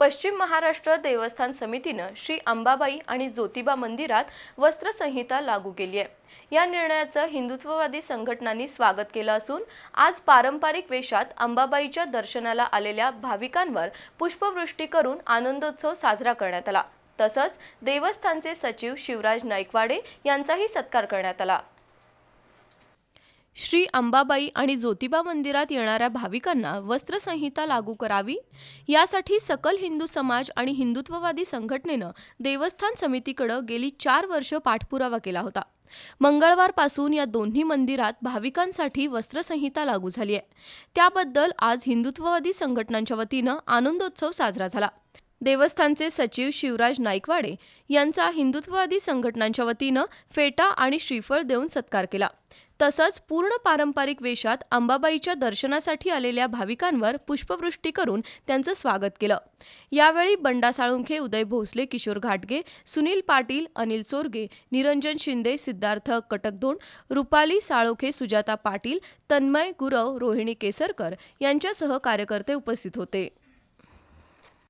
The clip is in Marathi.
पश्चिम महाराष्ट्र देवस्थान समितीनं श्री अंबाबाई आणि ज्योतिबा मंदिरात वस्त्रसंहिता लागू केली आहे. या निर्णयाचं हिंदुत्ववादी संघटनांनी स्वागत केलं असून आज पारंपरिक वेशात अंबाबाईच्या दर्शनाला आलेल्या भाविकांवर पुष्पवृष्टी करून आनंदोत्सव साजरा करण्यात आला. तसंच देवस्थानचे सचिव शिवराज नाईकवाडे यांचाही सत्कार करण्यात आला. श्री अंबाबाई आणि ज्योतिबा मंदिरात येणाऱ्या भाविकांना वस्त्रसंहिता लागू करावी. यासाठी सकल हिंदू समाज आणि हिंदुत्ववादी संघटनेनं देवस्थान समितीकडं गेली चार वर्ष पाठपुरावा केला होता. मंगळवारपासून या दोन्ही मंदिरात भाविकांसाठी वस्त्रसंहिता लागू झाली आहे त्याबद्दल आज हिंदुत्ववादी संघटनांच्या वतीनं आनंदोत्सव साजरा झाला. देवस्थानचे सचिव शिवराज नाईकवाडे यांचा हिंदुत्ववादी संघटनांच्या वतीनं फेटा आणि श्रीफळ देऊन सत्कार केला. तसंच पूर्ण पारंपरिक वेशात अंबाबाईच्या दर्शनासाठी आलेल्या भाविकांवर पुष्पवृष्टी करून त्यांचं स्वागत केलं. यावेळी बंडा साळुंखे उदय भोसले किशोर घाटगे सुनील पाटील अनिल चोरगे निरंजन शिंदे सिद्धार्थ कटकधोंड रुपाली साळोखे सुजाता पाटील तन्मय गुरव रोहिणी केसरकर यांच्यासह कार्यकर्ते उपस्थित होते.